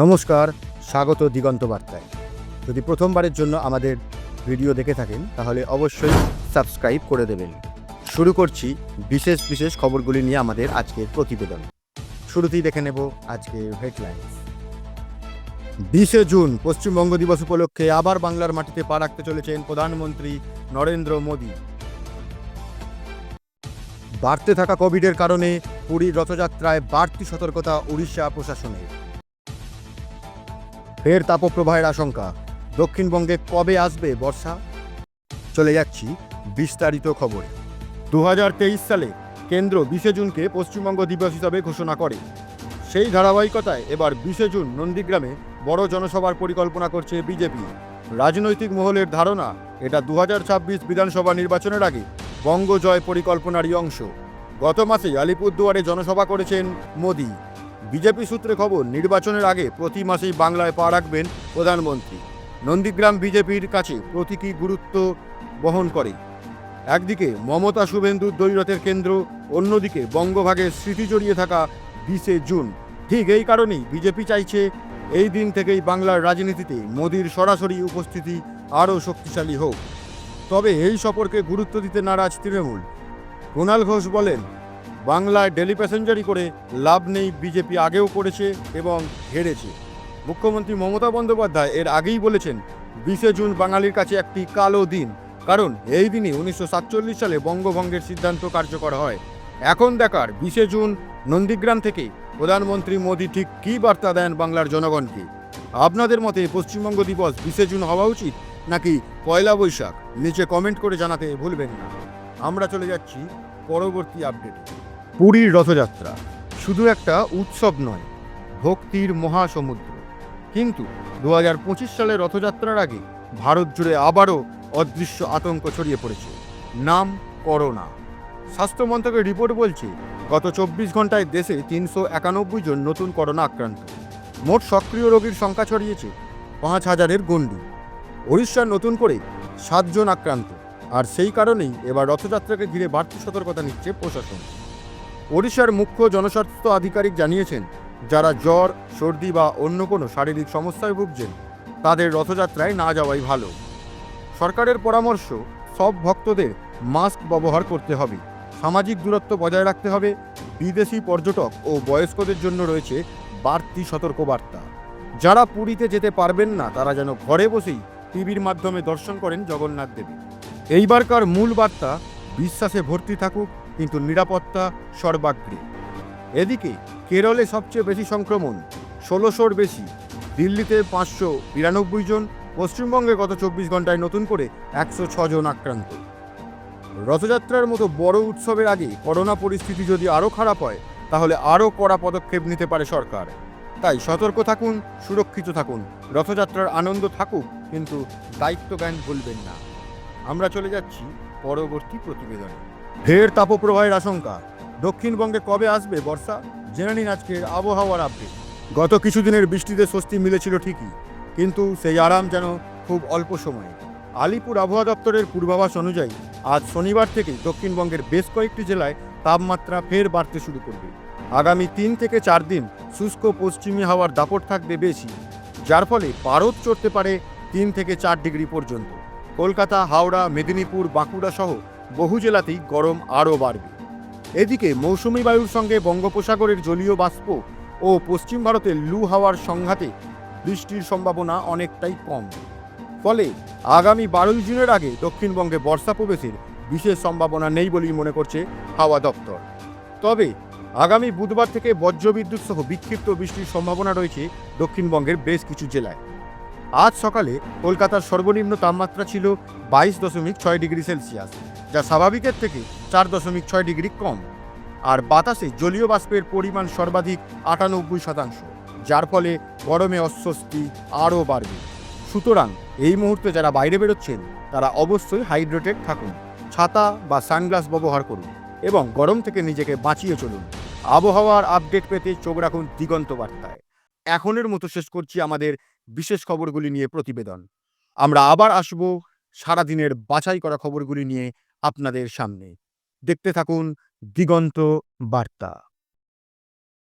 নমস্কার, স্বাগত দিগন্ত বার্তায়। যদি প্রথমবারের জন্য আমাদের ভিডিও দেখে থাকেন, তাহলে অবশ্যই সাবস্ক্রাইব করে দেবেন। শুরু করছি বিশেষ বিশেষ খবরগুলি নিয়ে আমাদের আজকের প্রতিবেদন। শুরুতেই দেখে নেব আজকের হেডলাইন্স বিশে জুন, পশ্চিমবঙ্গ দিবস উপলক্ষে আবার বাংলার মাটিতে পা রাখতে চলেছেন প্রধানমন্ত্রী নরেন্দ্র মোদী। বাড়তে থাকা কোভিডের কারণে পুরীর রথযাত্রায় বাড়তি সতর্কতা উড়িষ্যা প্রশাসনের। ফের তাপপ্রবাহের আশঙ্কা। দক্ষিণবঙ্গে কবে আসবে বর্ষা? চলে যাচ্ছি বিস্তারিত খবরে। দু সালে কেন্দ্র বিশে জুনকে পশ্চিমবঙ্গ দিবস হিসাবে ঘোষণা করে। সেই ধারাবাহিকতায় এবার বিশে জুন নন্দীগ্রামে বড় জনসভার পরিকল্পনা করছে বিজেপি। রাজনৈতিক মহলের ধারণা, এটা দু হাজার ছাব্বিশ বিধানসভা নির্বাচনের আগে বঙ্গজয় পরিকল্পনারই অংশ। গত মাসে আলিপুরদুয়ারে জনসভা করেছেন মোদী। বিজেপি সূত্রে খবর, নির্বাচনের আগে প্রতি মাসেই বাংলায় পা রাখবেন প্রধানমন্ত্রী। নন্দীগ্রাম বিজেপির কাছে প্রতীকী গুরুত্ব বহন করে। একদিকে মমতা শুভেন্দুর দৈরথের কেন্দ্র, অন্যদিকে বঙ্গভাগের স্মৃতি জড়িয়ে থাকা বিশে জুন। ঠিক এই কারণেই বিজেপি চাইছে এই দিন থেকেই বাংলার রাজনীতিতে মোদির সরাসরি উপস্থিতি আরও শক্তিশালী হোক। তবে এই সফরকে গুরুত্ব দিতে নারাজ তৃণমূল। কুণাল ঘোষ বলেন বাংলায় ডেলি প্যাসেঞ্জারি করে লাভ নেই বিজেপি আগেও করেছে এবং হেরেছে। মুখ্যমন্ত্রী মমতা বন্দ্যোপাধ্যায় এর আগেই বলেছেন, বিশে জুন বাঙালির কাছে একটি কালো দিন। কারণ এই দিনই উনিশশো সালে বঙ্গভঙ্গের সিদ্ধান্ত কার্যকর হয়। এখন দেখার বিশে জুন, নন্দীগ্রাম থেকে। প্রধানমন্ত্রী মোদী ঠিক কী বার্তা দেন বাংলার জনগণকে? আপনাদের মতে পশ্চিমবঙ্গ দিবস বিশে জুন হওয়া উচিত, নাকি পয়লা বৈশাখ? নিচে কমেন্ট করে জানাতে ভুলবেন না। আমরা চলে যাচ্ছি পরবর্তী আপডেটে। পুরীর রথযাত্রা শুধু একটা উৎসব নয়, ভক্তির মহাসমুদ্র। কিন্তু দু হাজার পঁচিশ সালের রথযাত্রার আগে ভারত জুড়ে আবারও অদৃশ্য আতঙ্ক ছড়িয়ে পড়েছে। নাম করোনা। স্বাস্থ্য মন্ত্রকের রিপোর্ট বলছে, গত চব্বিশ ঘন্টায় দেশে তিনশো একানব্বই জন নতুন করোনা আক্রান্ত। মোট সক্রিয় রোগীর সংখ্যা ছড়িয়েছে পাঁচ হাজারের গণ্ডি। উড়িষ্যার নতুন করে সাতজন আক্রান্ত। আর সেই কারণেই এবার রথযাত্রাকে ঘিরে বাড়তি সতর্কতা নিচ্ছে প্রশাসন। ওড়িশার মুখ্য জনস্বাস্থ্য আধিকারিক জানিয়েছেন, যারা জ্বর, সর্দি বা অন্য কোনো শারীরিক সমস্যায় ভুগছেন, তাদের রথযাত্রায় না যাওয়াই ভালো। সরকারের পরামর্শ, সব ভক্তদের মাস্ক ব্যবহার করতে হবে, সামাজিক দূরত্ব বজায় রাখতে হবে, বিদেশি পর্যটক ও বয়স্কদের জন্য রয়েছে বাড়তি সতর্কবার্তা। যারা পুরীতে যেতে পারবেন না, তারা যেন ঘরে বসেই টিভির মাধ্যমে দর্শন করেন জগন্নাথ দেবী। এইবারকার মূল বার্তা, বিশ্বাসে ভর্তি থাকুক কিন্তু নিরাপত্তা সর্বাগ্রে। এদিকে কেরলে সবচেয়ে বেশি সংক্রমণ ষোলোশোর বেশি, দিল্লিতে পাঁচশো বিরানব্বই জন, পশ্চিমবঙ্গে গত চব্বিশ ঘন্টায় নতুন করে একশো জন আক্রান্ত। রথযাত্রার মতো বড় উৎসবের আগে করোনা পরিস্থিতি যদি আরও খারাপ হয়, তাহলে আরও কড়া পদক্ষেপ নিতে পারে সরকার। তাই সতর্ক থাকুন, সুরক্ষিত থাকুন, রথযাত্রার আনন্দ থাকুক, কিন্তু দায়িত্ব জ্ঞান ভুলবেন না। আমরা চলে যাচ্ছি পরবর্তী প্রতিবেদনে। ফের তাপপ্রবাহের আশঙ্কা। দক্ষিণবঙ্গে কবে আসবে বর্ষা? জেনে নিন আজকের আবহাওয়ার আপডেট গত কিছুদিনের বৃষ্টিতে স্বস্তি মিলেছিল ঠিকই, কিন্তু সেই আরাম যেন খুব অল্প সময়ে। আলিপুর আবহাওয়া দপ্তরের পূর্বাভাস অনুযায়ী, আজ শনিবার থেকে দক্ষিণবঙ্গের বেশ কয়েকটি জেলায় তাপমাত্রা ফের বাড়তে শুরু করবে। আগামী তিন থেকে চার দিন শুষ্ক পশ্চিমী হাওয়ার দাপট থাকবে বেশি, যার ফলে পারদ চড়তে পারে তিন থেকে চার ডিগ্রি পর্যন্ত। কলকাতা, হাওড়া, মেদিনীপুর, বাঁকুড়া সহ বহু জেলাতেই গরম আরও বাড়বে। এদিকে মৌসুমি বায়ুর সঙ্গে বঙ্গোপসাগরের জলীয় বাষ্প ও পশ্চিম ভারতের লু হাওয়ার সংঘাতে বৃষ্টির সম্ভাবনা অনেকটাই কম। ফলে আগামী বারোই জুনের আগে দক্ষিণবঙ্গে বর্ষা প্রবেশের বিশেষ সম্ভাবনা নেই বলেই মনে করছে হাওয়া দপ্তর। তবে আগামী বুধবার থেকে বজ্রবিদ্যুৎ সহ বিক্ষিপ্ত বৃষ্টির সম্ভাবনা রয়েছে দক্ষিণবঙ্গের বেশ কিছু জেলায়। আজ সকালে কলকাতার সর্বনিম্ন তাপমাত্রা ছিল বাইশ দশমিক ছয় ডিগ্রি সেলসিয়াস। যা স্বাভাবিকের থেকে চার দশমিক ছয় ডিগ্রি কম, আর বাতাসে জলীয় বাষ্পের পরিমাণ সর্বাধিক আটানব্বই শতাংশ, যার ফলে গরমে অস্বস্তি আরও বাড়বে। সুতরাং এই মুহূর্তে যারা বাইরে বেরোচ্ছেন, তারা অবশ্যই হাইড্রেটেড থাকুন, ছাতা বা সানগ্লাস ব্যবহার করুন এবং গরম থেকে নিজেকে বাঁচিয়ে চলুন। আবহাওয়ার আপডেট পেতে চোখ রাখুন দিগন্ত বার্তায়। এখনের মতো শেষ করছি আমাদের বিশেষ খবরগুলি নিয়ে প্রতিবেদন। আমরা আবার আসব সারাদিনের বাছাই করা খবরগুলি নিয়ে আপনাদের সামনে। দেখতে থাকুন দিগন্ত বার্তা।